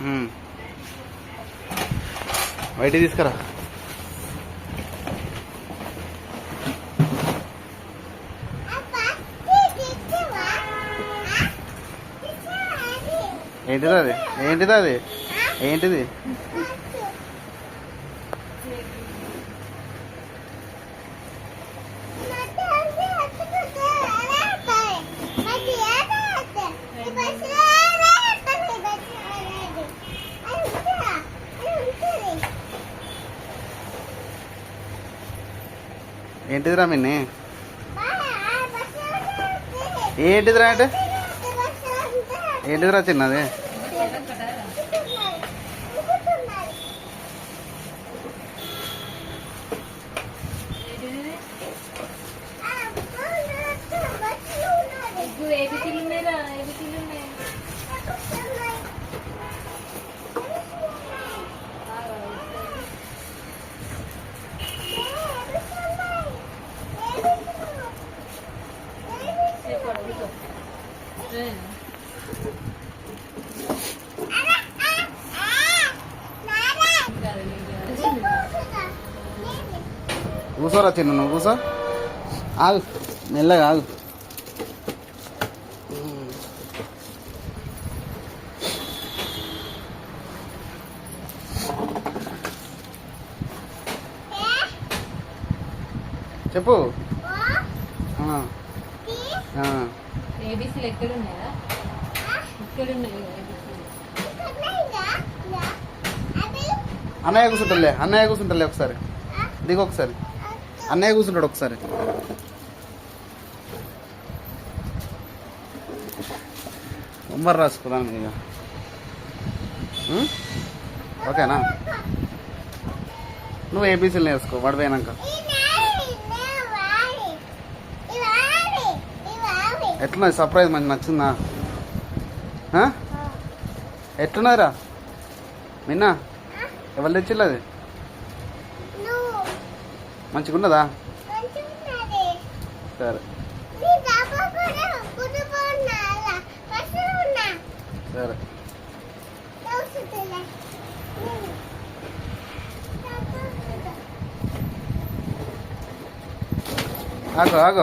బయట బయటికి తీసుకురా. ఏంటిది అది? ఏంటిది అది? ఏంటిది? ఏంటిదిరా మిన్ని ఏంటిదిరా అంటే ఏంటిదిరా చిన్నది కూసోరా చిన్న నువ్వు కూసో. ఆగు మెల్లగా ఆగు. చెప్పు. ఏబీసీలు ఎక్కడ ఉన్నాయా ఇక్కడ ఉన్నాయి అన్నయ్య కూర్చుంటలే అన్నయ్య కూర్చుంటలే ఒకసారి. దిగు ఒకసారి. అన్నయ్య కూర్చుంటాడు ఒకసారి. ఉమ్మర్ రాసుకున్నాను ఇక. ఓకేనా? నువ్వు ఏబీసీలు నేర్చుకో వాడు ఎట్లా సర్ప్రైజ్ మంచి నచ్చిందా? ఎట్లున్నారా మిన్నా ఎవరు తెచ్చిల్లు అది మంచిగా ఉన్నదా సరే. సరే. ఆగో ఆగు.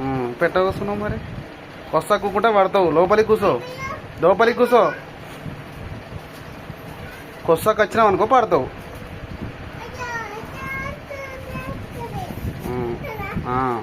కాదు పెట్టకొస్తున్నావు మరి? వస్తా కూకుంటే పడతావు. లోపలికి కూసో. లోపలికి కూసో. కొస్తాకు వచ్చినావు అనుకో పడతావు. ఆ.